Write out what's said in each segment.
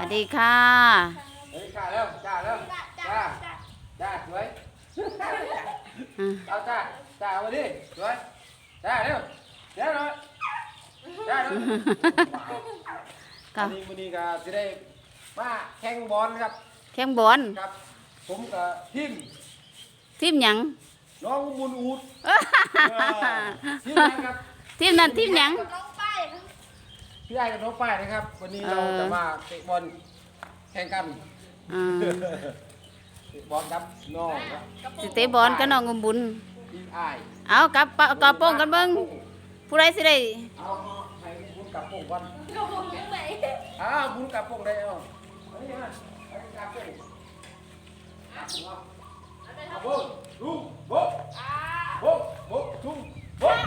วัสดีค่ะเฮ้ยจ้าเร็วจ้าเร็วจ้าจ้าสวยเอาจ้าจ้าเอามาดิสวยจ้าเร็วเดี๋ยวหน่อยจ้าเร็วก็วันนี้วันนี้ก็จะได้มาแข่งบอลครับ แข่งบอลครับ ผมกับทีมทีมหยังน้องบุญอูดทีมนั้นครับทีมนั้นทีมหยัง พี่ไอ้กับน้องป้ายนะครับ วันนี้เราเออ จะมาเตะบอลแข่งกันอ่าเตะบอลครับน้องครับสิเตะบอลกับน้องอุ้มบุญทีมอ้ายเอากลับปะกระโปรงกันเบิ่งผู้ใดสิได้เอาให้บุญกับโป่งก่อนอ้าวบุญกับโป่งได้เอาเอานี่มาเอากับโป่งกับโป่งเอาเอาโป่งลุงโป่งโป่งโป่งทุ่งโป่ง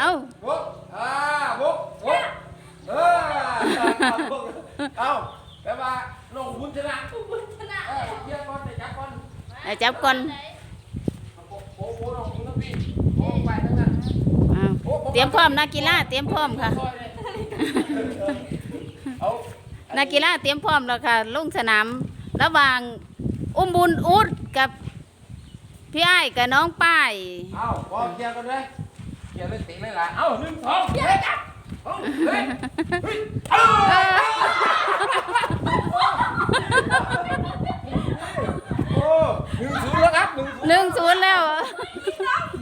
เอาโป่งอ่าโป่งโป่งเออ เอาแปลว่าน้องบุญชนะเออเยี่ยมก่อนได้จับก่อนให้จับก่อนโป่งโป่งโป่งน้องบุญทั้งพี่โป่งไปทั้งนั้นเตรียมพร้อมนักกีฬาเตรียมพร้อมค่ะนักกีฬาเตรียมพร้อมแล้วค่ะลงสนามระหว่างอุ้มบุญอุดกับพี่ไอ้กับน้องป้าย เอ้าบอลเคลียร์กันเลยเคลียร์เลยตีเลยล่ะ เอ้าหนึ่งสองเฮ้ยร์จับ โอ้หนึ่งศูนย์แล้วครับหนึ่งศูนย์หนึ่งศูนย์แล้ว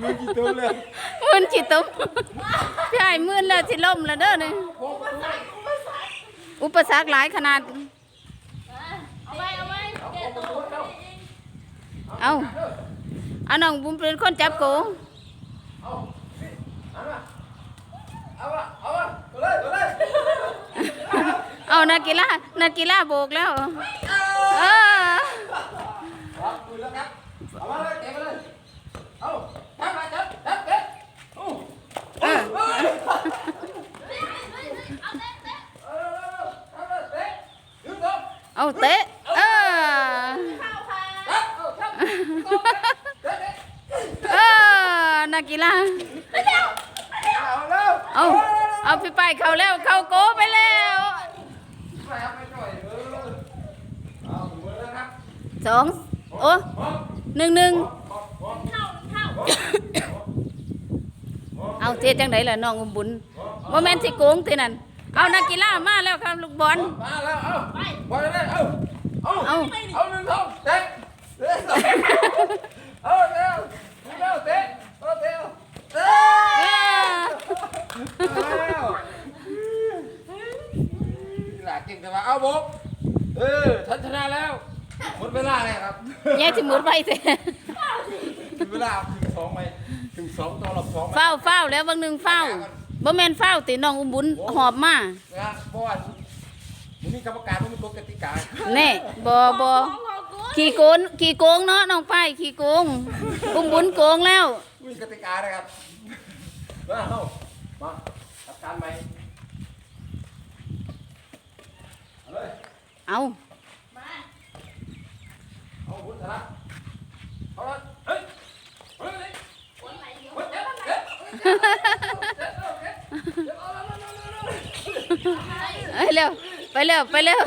มือกี่ตัวเลยมื่นจิตตุมพี่ไอ้มื่นแล้วสิล่มแล้วเด้อนี่โอ้โหอุปสรรคหลายขนาด เอาเอาเอาเอาเอาน้องบุ้มเป็นคนจับกูอาเอามา เอามาเอามาตัวเลยตัวเลยเอานักกีฬานักกีฬาโบกแล้วเออเอาคุยแล้วครับเอามาเลยเก็บมาเลยเอาจับมาจับจับเก็บโอ้เออเออเออเอาเลยเตะยืนตรงเอาเตะเออจับเอาจับตรงเตะเตะเออนักกีฬาเอาเร็วเอา เอาพี่ไปเขาแล้วเขาโกไปแล้วไปครับไปหน่อยเออเอาหมดแล้วครับสองโอ้พร้อมหนึ่งหนึ่งพร้อมพร้อมเอาเทจังไดล่ะน้องอุ้มบุญโมเมนสิโกงทีนั่นเอานักกีฬามาแล้วครับลูกบอลมาแล้วเอาไปเลยเอาเอาเอาเอาหนึ่งสองเตะเตะสองเอาเร็วเร็วเตะเอาเตะเตะ เออ แล้วหลา เก่งแต่ว่าเอาบอกเออฉันชนะแล้วหมดเวลาเลยครับแย่สิหมุดไปเถอะถึงเวลาถึงสองไหมถึงสองตัวหลับสองไหมเฝ้าเฝ้าแล้วบางหนึ่งเฝ้าบ่แม่นเฝ้าติน้องอุ้มบุญหอบมานะเพราะว่ามันมีกรรมการมันมีกฎกติกาแน่บ่บ่ขี่โกนขี่โกงเนาะน้องป้ายขี่โกงอุ้มบุญโกงแล้วมีกติกานะครับมาเข้ามาจัดการไหมเอาเลย เอาเอาหุ่นชนะเอาเลยเฮ้ยเฮ้ยเฮ้ยเฮ้ยเจ็บเจ็บเจ็บเจ็บเจ็บเจ็บเอาเลยเอาเลยเอาเลยเอ้ยเร็วไปเร็วไปเร็ว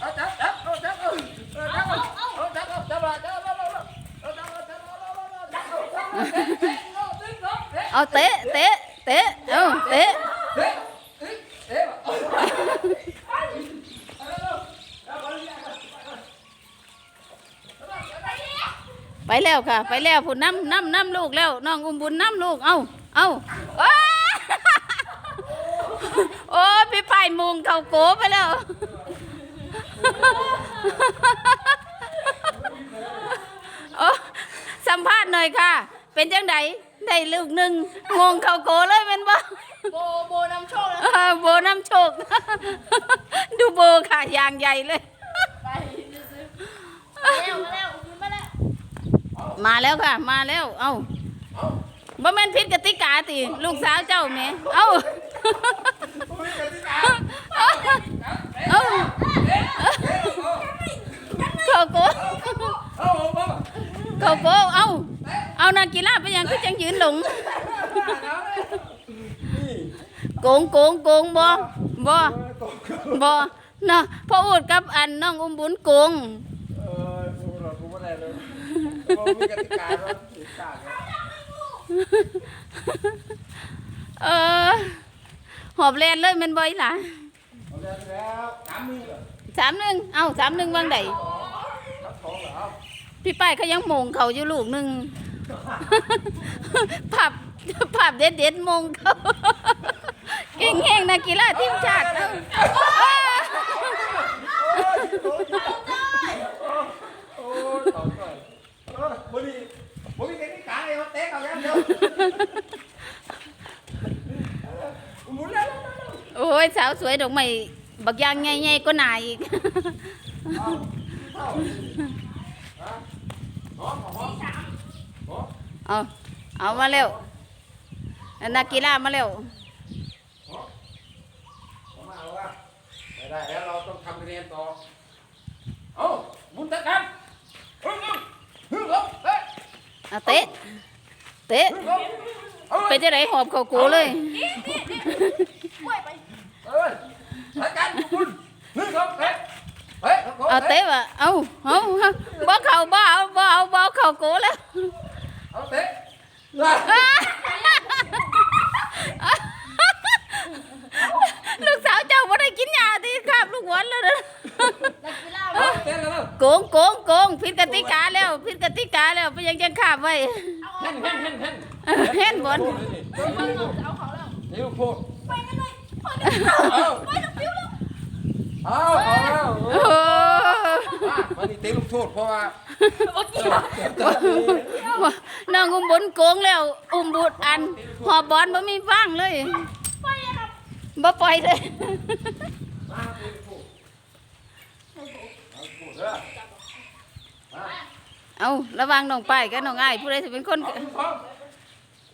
เอาจับจับเอาจับเอาเอาจับเอาเอาจับเอาจับเอาจับเอาเอาจับเอาจับเอาจับเอาจับเอาเตะเตะเอาเตะเอาเตะ เอาเตะเตะเตะเอาเตะ เตะเตะเตะเอาเอาเอาเอา ไปแล้วค่ะ ไปแล้วผู้น้ำน้ำน้ำลูกแล้วน้องอุ้มบุญน้ำลูกเอาเอาอ้าโอ้พี่ไปายมุงเขาโกไปแล้วโอ้สัมภาษณ์หน่อยค่ะ เป็นจังไดได้ลูกหนึ่งงงเขาโกเลยเป็นบ่โบโบนำโชคแล้วเออโบน้ำโชค ดูโบค่ะอย่างใหญ่เลย ไปซื้อมาแล้วมาแล้วคุณมาแล้ว มาแล้วค่ะ มาแล้ว เอ้าบ่แม่นผิดกติกาติลูกสาวเจ้าแม่เอ้าเอ้าเขาโกเขาโกเอ้าเอานักกีฬาไปยังคือจังยืนหลงโกงโกงโกงบ่บ่บ่เนาะพ่ออูดกับอันน้องอุ้มบุญโกง เออกูหลอดกูไม่ได้เลย กูมีกติกาแล้วติดกาเนี่ยเออ หอบแลนเลยแมันบ่อยล่ะเอาได้แล้วสามมือเหรอสามหนึ่งเอ้าสามหนึ่งวางใดรับของเหรอพี่ป้ายเขายังโมงเขาอยู่ลูกหนึ่งผับผับเด็ดเด็ดๆโมงเขา เก่งแห้งนักกีฬาทีมชาติเอ้า โอ้ยต่อต่อยเออบ่ดีบ่มีกติกาเลยเอาเตะเอาอย่างเดียวห เอาเตะ เตะฮึ่งเอาไปจะไหนหอบเขากูเลยกล้วยไปเอ้ยตะกันคุณฮึ่งเฮ้ยเฮ้ยเอาเตะว่ะเอาเอาบ่เขาบ่เอาบ่เอาบ่เอาเขากูแล้ว เอาเตะ ลูกสาวเจ้าบ่ได้กินยาที่คาบลูกหวนแล้วนะนักกีฬาเอาเตะกันแล้วโกงโกงโกงผิดกติกาแล้วผิดกติกาแล้วไปยังจะคาบไว้เห็นเห็นเห็นเห็นเออเห็นบอลเอาเขาแล้วนี่ลูกโทษไปกันเลยพอเดี๋ยวเอาไปแล้วปิ้วแล้วเอาเอาเอาโอ้วันนี้เตะลูกโทษเพราะว่าน้องอุ้มบุญโกงแล้ว อุ้มบุญอันหอบบอลบ่มีฟังเลยไปเลยครั บบ่ปล่อยเลยมาเตะลูกโทษเอาลูกโทษเด้อมาเอาระวังน้องป้ายกับน้องอ้ายผู้ใดสิเป็นคนเอาหนึ่งสอง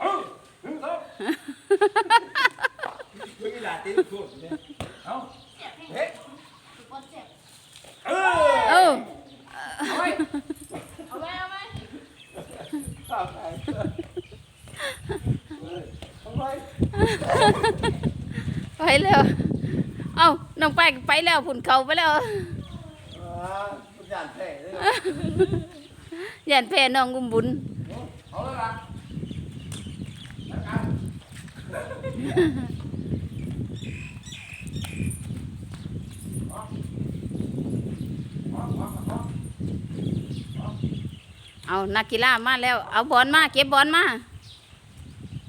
เอาหนึ่งสองเมื่อกี้หลานเตะลูกโทษเนี่ยเอาเฮ้ยบอลเจ็บเอเอออเอาไว้เอาไว้เอาไว้เอา ไปเอาไว้ไปแล้ว เอาน้องป้ายไปแล้วผุนเขาไปแล้วอ่าคุณยานแท้เลยนะย่านแพ้น้องอุ้มบุญเอาแล้วล่ะแล้วกัน เอานักกีฬามาแล้ว เอาบอลมาเก็บบอลมา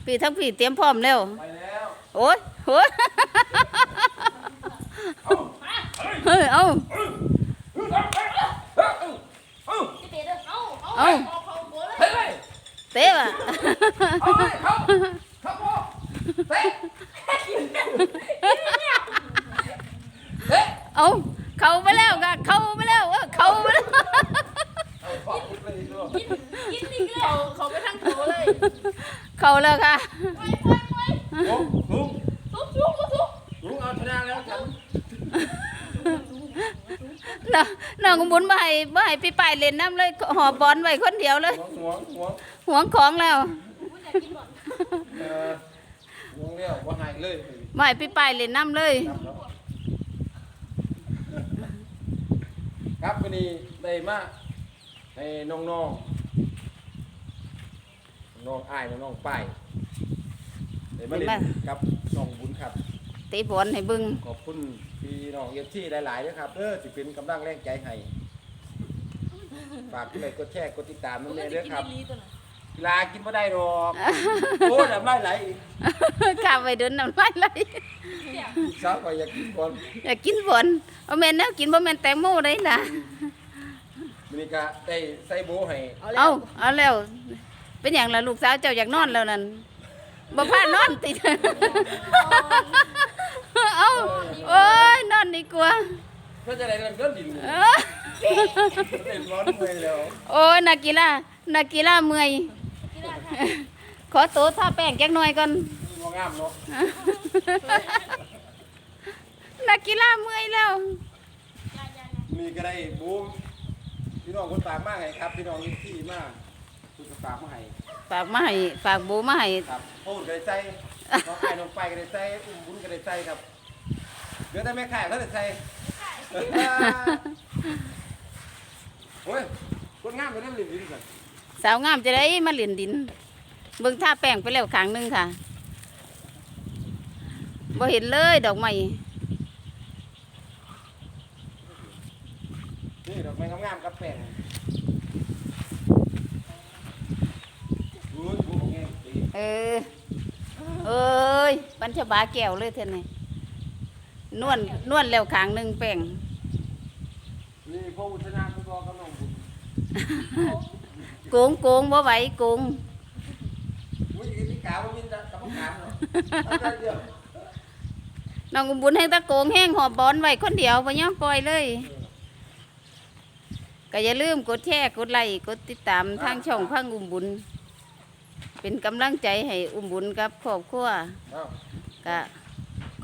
พี่ทั้งพี่เตรียมพร้อมแล้ว ไปแล้ว โอ้ยโอ้ย เฮ้ยเอเออเอาเอาเอาเอาเขาโบเลยเฮ้ยเตะว่ะเอาเข้าเขาโบเตะเตะเอาเขาไปแล้วค่ะเข้าไปแล้วเออเข้าไปแล้วเอาขอบคุณเลยด้วยกินนี่ก็เลยเขาเขาไปทางโถเลย เข้าแล้วค่ะไปไปไปลุงลุงทุบทุบทุบทุบลุงเอาชนะแล้วฉัน น้องน้องบุญบ่ให้บ่ให้พี่ป้ายเล่นน้ำเลยหอบบอลไว้คนเดียวเลย หัวหัวหวงของแล้วคุณอยากกินบอลเออหัวเรียวว่าหายเลยบ่ให้พี่ป้ายเล่นน้ำเลย ครับวันนี้ได้มาให้น้องๆน้องอ้ายน้องๆป้ายได้มาเล่นกับน้องบุญครับ เตะบอลให้เบิ่งขอบคุณ พี่น้องเอฟซีหลายๆด้วยครับเออสิเป็นกำลังแรงใจให้ฝากกดไลค์กดแชร์กดติดตามน้องเมย์ด้วยครับกีฬากินไม่ได้หรอกโอ้ยน้ำลายไหลอีกข้ามไปเดินน้ำลายไหลอีกสาวก็อยากกินบอลอยากกินบอลเอาแม่นแนวกินบ่แม่นแตงโมได้ล่ะมินิกาได้ใส่โบให้เอาเอาแล้ว เป็นอย่างล่ะลูกสาวเจ้าอยากนอนแล้วนั่นบ่พานอนติด เอาโอ้ยนอนดีกว่า ก็จะได้ เล่นก้อนดินเออเล่นร้อนเมื่อยแล้วโอ้ยนักกีฬานักกีฬาเมื่อยกีฬาค่ะขอโตวทาแป้งจักหน่อยก่อนมองงามเนาะนักกีฬาเมื่อยแล้ว มีก็ได้บูมพี่น้องคนฝากมากไงครับ พี่น้องที่มากคุณฝากมาให้ฝากมาให้ฝากบูมาให้ครับโอ้ก็ได้ใส่น้องไอ้น้องไปก็ได้ใส่อุ้มบุญก็ได้ใส่ครับเหลือแต่แม่ข่ายเขาได้ใส่ค่ะ โอ้ยคนงามไปนั่นลิ้นลิ้นกันสาวงามจะได้มาเล่นดิน เบิ่งท่าแป้งไปแล้วครั้งหนึงค่ะบ่เห็นเลยดอกไม้นี่ดอกไม้งามๆกับแป้งอุ้ยพวกแง่ตีเออเอ้ยปัญชบาแก้วเลยเท่านี้ นวลนวลแล้วครั้งหนึงแป้งนี่พ่ออุทนาคุณพ่อกำลังบุญโกงโกงบ่ไหวโกงอุ้ยนี่กาวมันมีแต่กรรมการเนาะทำได้เดียวน้องอุ้มบุญให้ตะโกงแห้งหอบบอลไว้คนเดียวบ่ยอมปล่อยเลยก็อย่าลืมกดแชร์กดไลค์กดติดตามทางช่องพังอุ้มบุญ เป็นกำลังใจให้อุ้มบุญกับครอบครัวเอ้าก็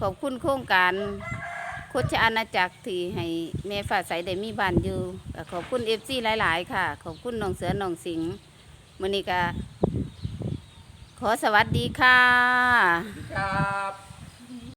ขอบคุณโครงการโคชอาณาจักรที่ให้แม่ฝ่าใสได้มีบ้านอยู่ขอบคุณเอฟซีหลาย ๆ ค่ะ ขอบคุณน้องเสือน้องสิงห์มือนี้ก็ขอสวัสดีค่ะสวัสดีครับ